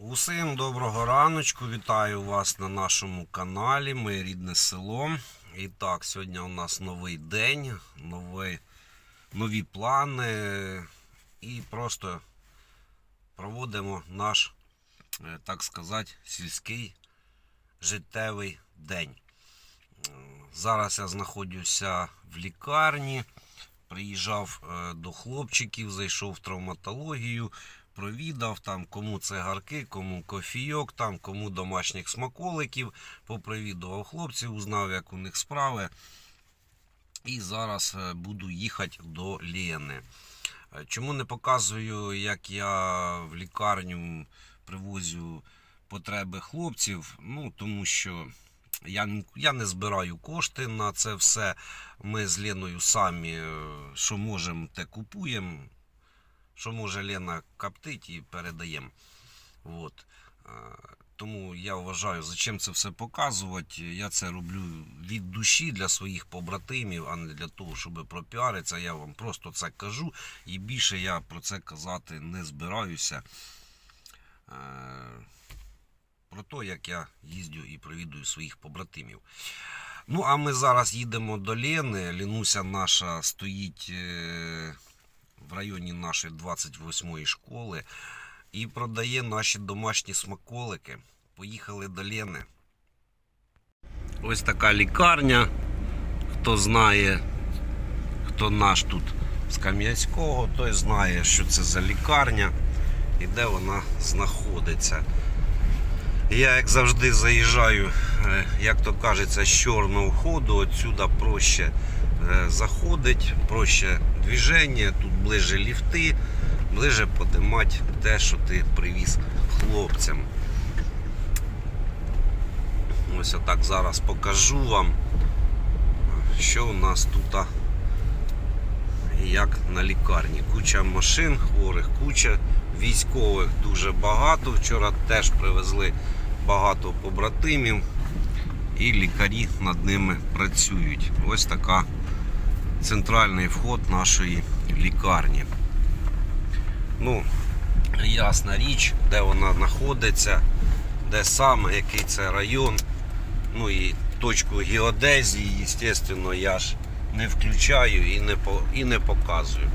Усім доброго раночку. Вітаю вас на нашому каналі. Моє рідне село. І так, сьогодні у нас новий день, нові, нові плани. І просто проводимо наш, е, так сказати, сільський життєвий день. Зараз я знаходжуся в лікарні. Приїжджав е, до хлопчиків, зайшов в травматологію, провідав там, кому цигарки, кому кофійок, там, кому домашніх смаколиків. Попривідував хлопців, узнав, як у них справи. І зараз е, буду їхати до Лєни. Е, Чому не показую, як я в лікарню привозю потреби хлопців? Ну, тому що я, я не збираю кошти на це все. Ми з Леною самі, е, що можемо, те купуємо. Що може Лена коптить і передаємо. От. Тому я вважаю, зачем це все показувати. Я це роблю від душі для своїх побратимів, а не для того, щоб пропіаритися. Я вам просто це кажу. І більше я про це казати не збираюся. Про те, як я їздю і провідую своїх побратимів. Ну, а ми зараз їдемо до Лени. Лінуся наша стоїть е, в районі нашої 28-ї школи і продає наші домашні смаколики. Поїхали до Лени. Ось така лікарня. Хто знає, хто наш тут з Кам'янського, той знає, що це за лікарня і де вона знаходиться. Я, як завжди, заїжджаю, е, як то кажеться, з чорного входу. Отсюда проще заходить, проще движення, тут ближе ліфти, ближе подимати те, що ти привіз хлопцям. Ось отак зараз покажу вам, що у нас тут як на лікарні. Куча машин хворих, куча військових дуже багато. Вчора теж привезли багато побратимів і лікарі над ними працюють. Ось така центральний вход нашої лікарні. Ну, ясна річ, де вона знаходиться, де саме, який це район. Ну і точку геодезії, звісно, я ж не включаю і не, і не показую.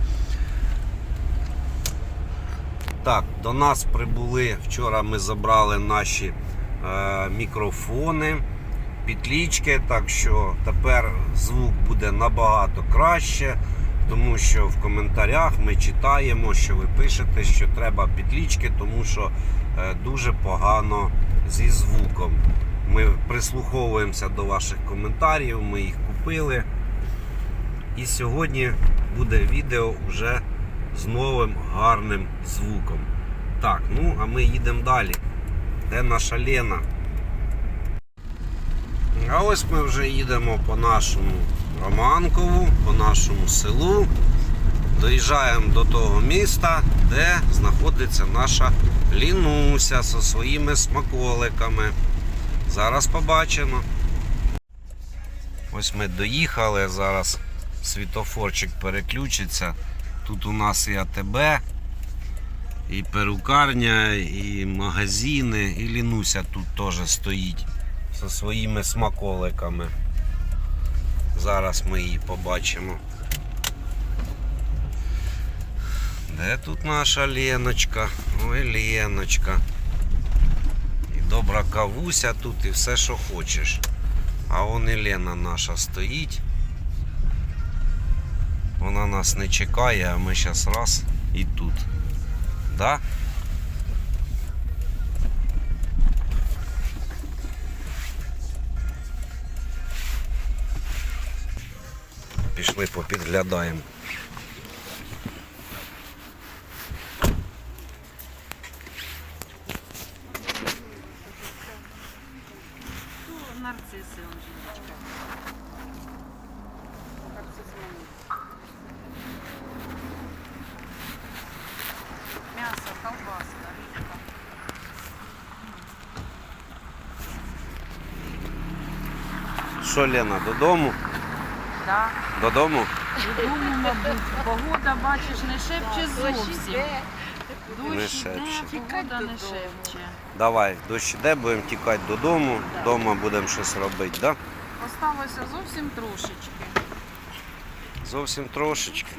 Так, до нас прибули. Вчора ми забрали наші е, мікрофони, підлічки, так що тепер звук буде набагато краще, тому що в коментарях ми читаємо, що ви пишете, що треба підлічки, тому що е, дуже погано зі звуком. Ми прислуховуємося до ваших коментарів, ми їх купили. І сьогодні буде відео вже з новим гарним звуком. Так, ну а ми їдемо далі. Де наша Лена? А ось ми вже їдемо по нашому Романкову, по нашому селу. Доїжджаємо до того міста, де знаходиться наша Лінуся зі своїми смаколиками. Зараз побачимо. Ось ми доїхали, зараз світофорчик переключиться. Тут у нас і АТБ, і перукарня, і магазини, і Лінуся тут теж стоїть зі своїми смаколиками. Зараз ми її побачимо. Де тут наша Леночка? Ой, Леночка. І добра кавуся тут, і все, що хочеш. А он і Лена наша стоїть. Вона нас не чекає, а ми зараз раз і тут. Да? Пішли попідглядаємо. Нарциси, он жіночка. Нарцис мені. М'ясо, колбаска, рибка. Що, Лена, додому? Да. Додому? Додому, мабуть. Погода, бачиш, не шепче зовсім. Не Дощ шепче. іде, погода не шепче. Давай, дощ іде, будемо тікати додому. Вдома будемо щось робити, да? Осталося зовсім трошечки. Зовсім трошечки.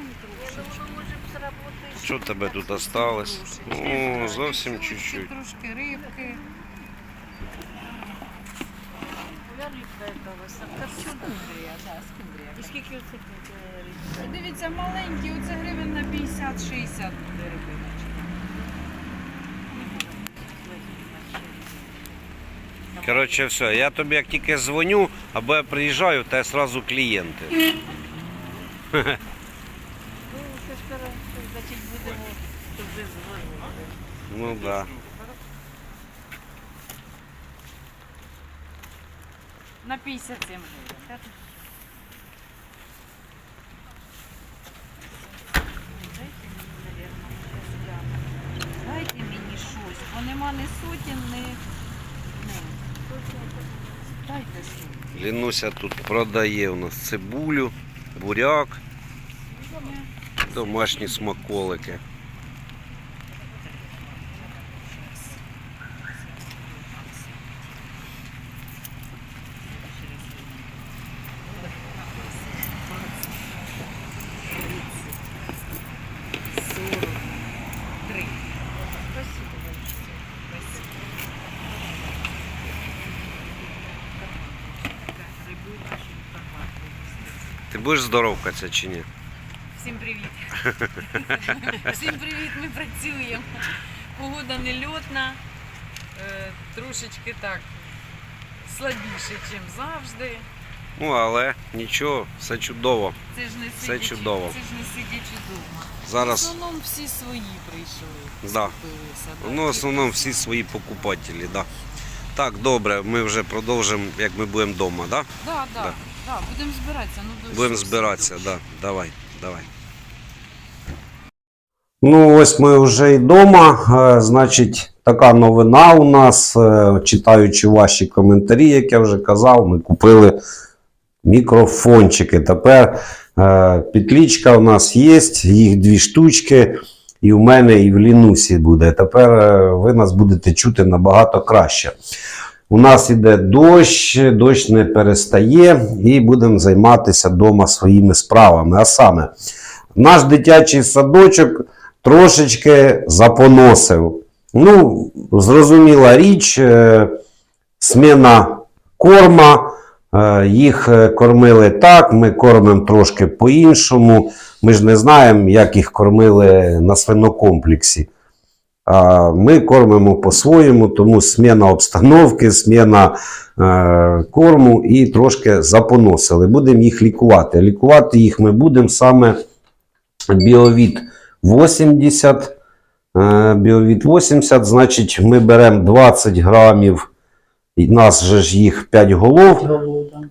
Що тебе тут осталось? Ну, зовсім чуть-чуть. Трошки рибки. Я рибка висока. Скумбрія, так, скумбрія. І скільки оце рибка? Дивіться, маленькі, оце гривень на 50-60 буде рибиночка. Коротше, все, я тобі як тільки дзвоню, або я приїжджаю, то одразу клієнти. Ну, це ж хорошо, значить будемо туди дзвонити. Ну так. Да. На 57 гривень. Дайте мені, наверно, щас гляну. Дайте мені щось, бо нема ні суті, ні... ні. Дайте щось. Лінуся тут продає у нас цибулю, буряк, домашні смаколики. Будеш здоровкатися чи ні? Всім привіт. Всім привіт, ми працюємо. Погода нельотна, е, трошечки так слабіше, ніж завжди. Ну, але нічого, все чудово. Це ж не Все сидячи, чудово. Це ж не сидячи вдома. В основному всі свої прийшли. Да. ну, в основному всі свої покупателі, да. Так, добре, ми вже продовжимо, як ми будемо вдома, да? Да, да, Да. Да. будемо збиратися. Ну, дощ Будемо збиратися, да. Давай, давай. Ну, ось ми вже і вдома. Е, Значить, така новина у нас. Е, Читаючи ваші коментарі, як я вже казав, ми купили мікрофончики. Тепер е, підлічка у нас є, їх дві штучки. І в мене, і в Лінусі буде. Тепер ви нас будете чути набагато краще. У нас іде дощ, дощ не перестає, і будемо займатися вдома своїми справами. А саме, наш дитячий садочок трошечки запоносив. Ну, зрозуміла річ, е, сміна корма. е, Їх е, кормили так, ми кормимо трошки по-іншому. Ми ж не знаємо, як їх кормили на свинокомплексі. Ми кормимо по-своєму, тому зміна обстановки, зміна е, корму і трошки запоносили. Будемо їх лікувати. Лікувати їх ми будемо саме біовід 80. Е, біовід 80, значить, ми беремо 20 грамів, і нас же ж їх 5 голов.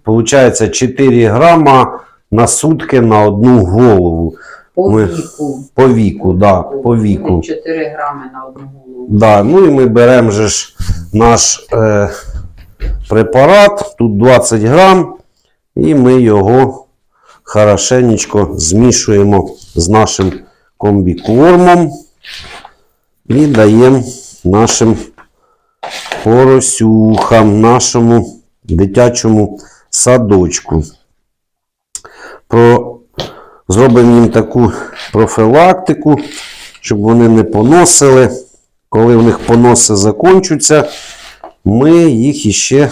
Получається 4 грама на сутки на одну голову. По Ми- віку. По віку, да, по віку. 4 грами на одну голову. Да, ну і ми беремо же ж наш е, препарат, тут 20 грам, і ми його хорошенечко змішуємо з нашим комбікормом і даємо нашим поросюхам, нашому дитячому садочку. Про... Зробимо їм таку профілактику, щоб вони не поносили. Коли в них поноси закінчуються, ми їх іще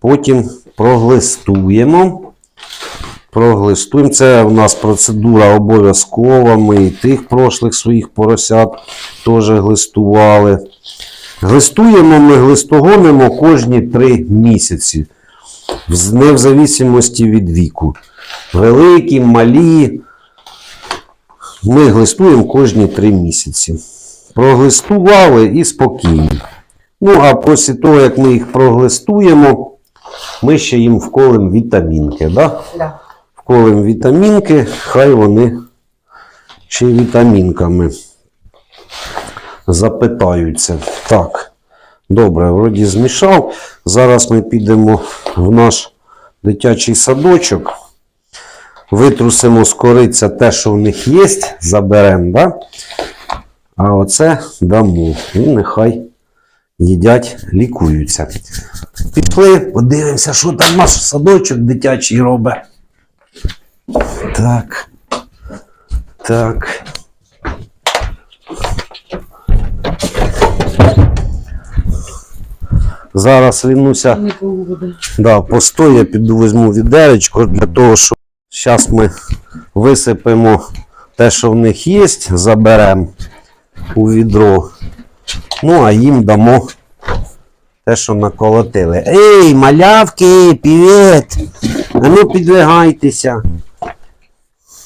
потім проглистуємо. Проглистуємо. Це у нас процедура обов'язкова. Ми і тих прошлих своїх поросят теж глистували. Глистуємо ми глистогонимо кожні 3 місяці. Не в зависимості від віку. Великі, малі. Ми глистуємо кожні 3 місяці проглистували і спокійно. Ну, а після того, як ми їх проглистуємо, ми ще їм вколимо вітамінки. Да? Да. Вколимо вітамінки, хай вони й вітамінками запитаються. Так, добре, вроді змішав. Зараз ми підемо в наш дитячий садочок. Витрусимо з кориця те, що в них є, заберемо. Да? А оце дамо. І нехай їдять, лікуються. Пішли, подивимося, що там наш садочок дитячий робить. Так. Так. Зараз Лінуся да, я піду візьму відеречко для того, щоб зараз ми висипемо те, що в них є, заберемо у відро. Ну, а їм дамо те, що наколотили. Ей, малявки, привіт! А ну підвигайтеся.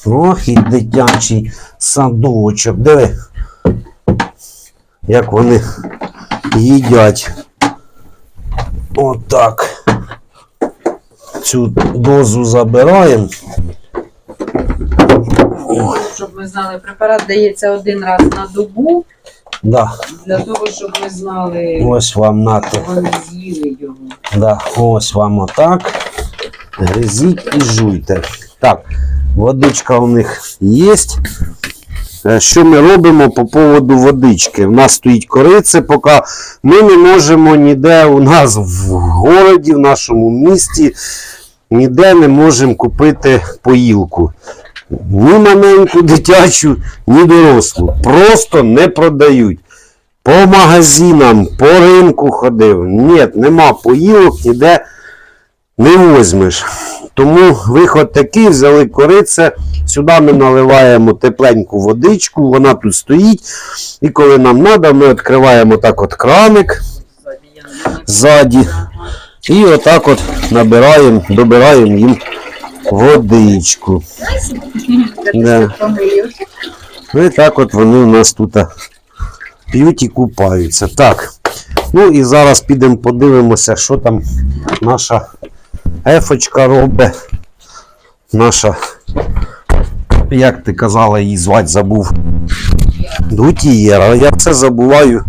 Ох, і дитячий садочок. Диви, як вони їдять. Отак. Цю дозу забираємо. Щоб ми знали, препарат дається один раз на добу, Да, для того, щоб ми знали, ось вам нате. вони з'їли його. Да, ось вам отак. Гризіть і жуйте. Так, водичка у них є. Е, Що ми робимо по поводу водички? У нас стоїть кориця, поки ми не можемо ніде у нас в городі, в нашому місті, ніде не можемо купити поїлку. Ні маленьку дитячу, ні дорослу. Просто не продають. По магазинам, по ринку ходив. Ні, нема поїлок, ніде не возьмеш. Тому виход такий, взяли корице, сюди ми наливаємо тепленьку водичку, вона тут стоїть. І коли нам треба, ми відкриваємо так от краник Ззаді. І отак от набираємо, добираємо їм водичку. Да. Ну і так от вони у нас тут п'ють і купаються. Так. Ну і зараз підемо подивимося, що там наша ефочка робить. Наша, як ти казала, її звати забув. Гутієра. Я все забуваю,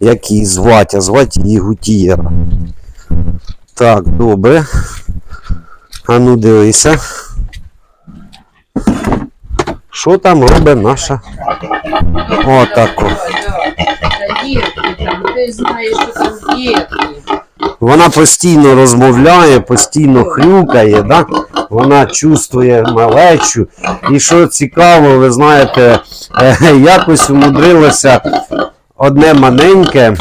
як її звати, а звати її Гутієра. Так, добре. А ну дивися. Що там робить наша? Отако. Ти знаєш, що там дітки. Вона постійно розмовляє, постійно хрюкає, да? вона чувствує малечу. І що цікаво, ви знаєте, е, якось умудрилося одне маленьке,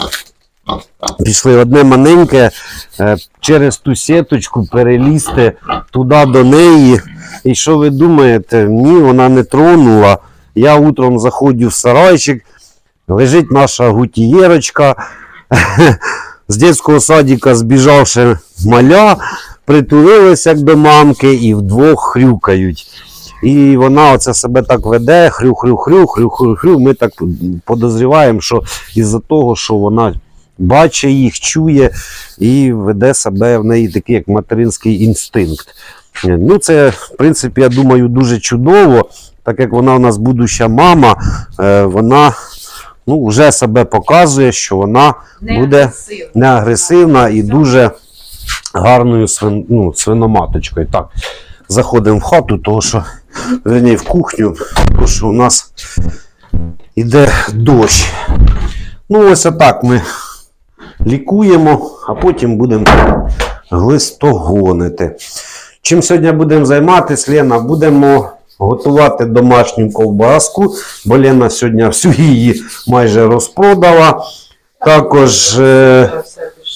пішли одне маленьке е, через ту сіточку перелізти туди до неї. І що ви думаєте? Ні, вона не тронула. Я утром заходжу в сарайчик, лежить наша гутієрочка. З дитячого садика збіжавши маля, притулилися до мамки і вдвох хрюкають. І вона оце себе так веде, хрю-хрю-хрю, хрю-хрю-хрю. Ми так подозріваємо, що із-за того, що вона бачить їх, чує і веде себе в неї такий як материнський інстинкт. Ну, це, в принципі, я думаю, дуже чудово, так як вона у нас будуща мама, е, вона ну, вже себе показує, що вона Не Буде агресивна і дуже гарною свин, ну, свиноматочкою. Так, заходимо в хату, тому що верні, в кухню, тому що у нас іде дощ. Ну, ось отак ми лікуємо, а потім будемо глистогонити. Чим сьогодні будемо займатися, Лена? Будемо готувати домашню ковбаску, бо Лена сьогодні всю її майже розпродала. Також е.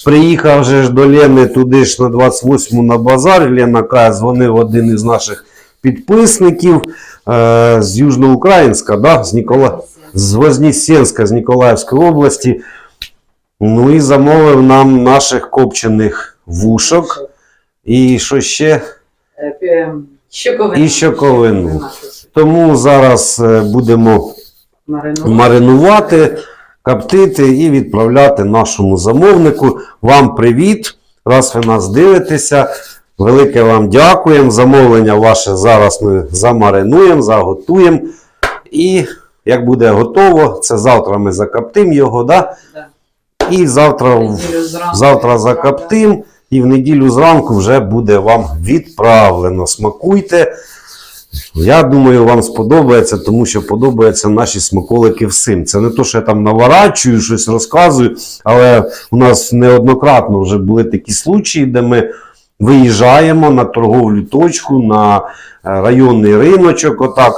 Приїхав же ж до Лени туди ж на 28-му на базар. Лена каже, дзвонив один із наших підписників е, з Южноукраїнська, да? з, Нікола... з Вознесенська, з Ніколаївської області. Ну і замовив нам наших копчених вушок. І що ще? Е, пе- Щоковину. І щоковину. Тому зараз е, будемо маринувати. маринувати, коптити і відправляти нашому замовнику. Вам привіт! Раз ви нас дивитеся. Велике вам дякуємо. Замовлення ваше зараз ми замаринуємо, заготуємо. І як буде готово, це завтра ми закоптимо його. Да? Да. І завтра, завтра закоптимо. І в неділю зранку вже буде вам відправлено. Смакуйте. Я думаю, вам сподобається, тому що подобаються наші смаколики всім. Це не то, що я там наворачую, щось розказую, але у нас неоднократно вже були такі случаї, де ми виїжджаємо на торговлю точку, на е, районний риночок. Отак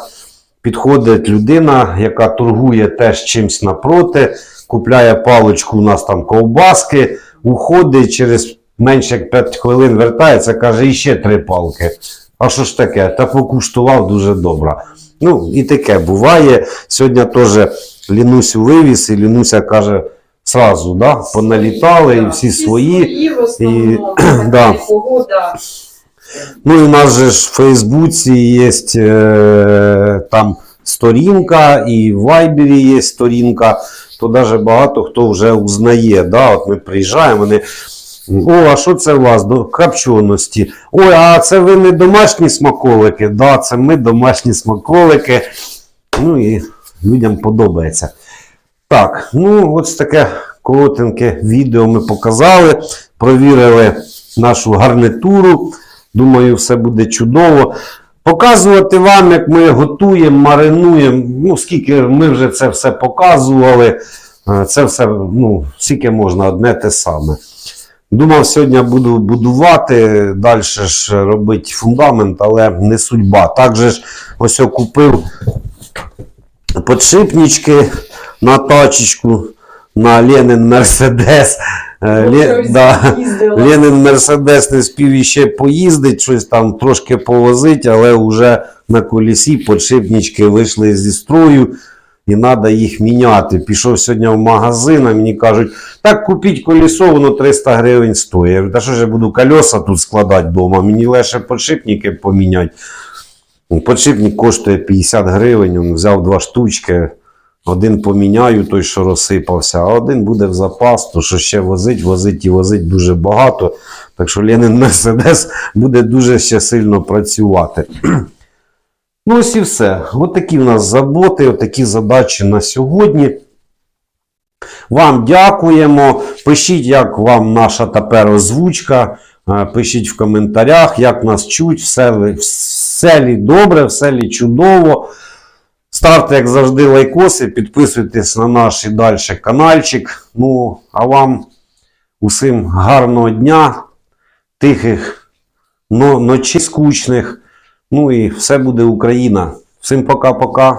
підходить людина, яка торгує теж чимсь напроти, купляє паличку, у нас там ковбаски, уходить через менше як 5 хвилин вертається, каже, іще три палки. А що ж таке? Та покуштував дуже добре. Ну, і таке буває. Сьогодні теж Лінусю вивіз, і Лінуся каже, сразу, да, поналітали, і всі свої. І- да. Ну і у нас же ж в Фейсбуці є е, там сторінка, і в Вайбері є сторінка, то навіть багато хто вже узнає. Да? От ми приїжджаємо, вони. О, а що це у вас? До копченості. Ой, а це ви не домашні смаколики? Да, це ми домашні смаколики. Ну і людям подобається. Так, ну ось таке коротеньке відео ми показали, провірили нашу гарнитуру. Думаю, все буде чудово. Показувати вам, як ми готуємо, маринуємо. Ну, скільки ми вже це все показували. Е, Це все, ну, скільки можна, одне те саме. Думав, сьогодні буду будувати, далі ж робити фундамент, але не судьба. Також ж ось я купив подшипнички на тачечку на Ленин Мерседес. Е, Ле- да. Ленин Мерседес не спів іще поїздить, щось там трошки повозить, але вже на колісі подшипнички вийшли зі строю і треба їх міняти. Пішов сьогодні в магазин, а мені кажуть, так купіть колесо, воно 300 гривень стоїть. Я говорю, та що ж я буду колеса тут складати вдома, мені лише подшипники поміняти. Подшипник коштує 50 гривень, він взяв два штучки. Один поміняю, той, що розсипався, а один буде в запас, то що ще возить, возить і возить дуже багато. Так що Ленин Мерседес буде дуже ще сильно працювати. Ну, ось і все. От такі в нас заботи, от такі задачі на сьогодні. Вам дякуємо. Пишіть, як вам наша тепер озвучка. Е, Пишіть в коментарях, як нас чуть, все, все лі добре, все лі чудово. Ставте, як завжди, лайкоси, підписуйтесь на наш і далі каналчик. Ну, а вам усім гарного дня, тихих но, ночі скучних. Ну і все буде Україна. Всім пока-пока.